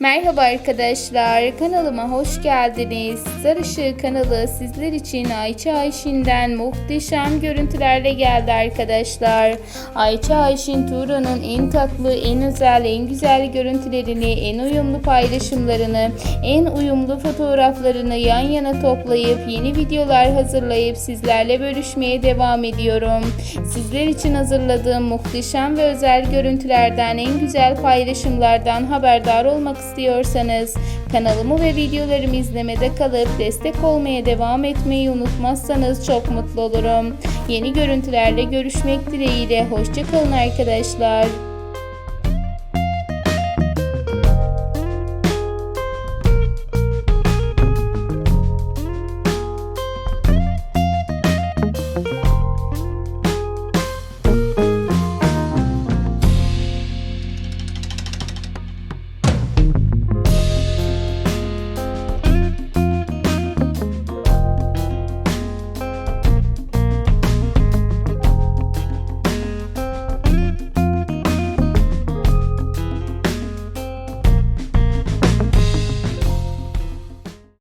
Merhaba arkadaşlar, kanalıma hoş geldiniz. Sarışı kanalı sizler için Ayça Ayşin'den muhteşem görüntülerle geldi arkadaşlar. Ayça Ayşin Turan'ın en tatlı, en özel, en güzel görüntülerini, en uyumlu paylaşımlarını, en uyumlu fotoğraflarını yan yana toplayıp yeni videolar hazırlayıp sizlerle bölüşmeye devam ediyorum. Sizler için hazırladığım muhteşem ve özel görüntülerden, en güzel paylaşımlardan haberdar olmak istiyorsanız kanalımı ve videolarımı izlemede kalıp destek olmaya devam etmeyi unutmazsanız çok mutlu olurum. Yeni görüntülerle görüşmek dileğiyle. Hoşçakalın arkadaşlar.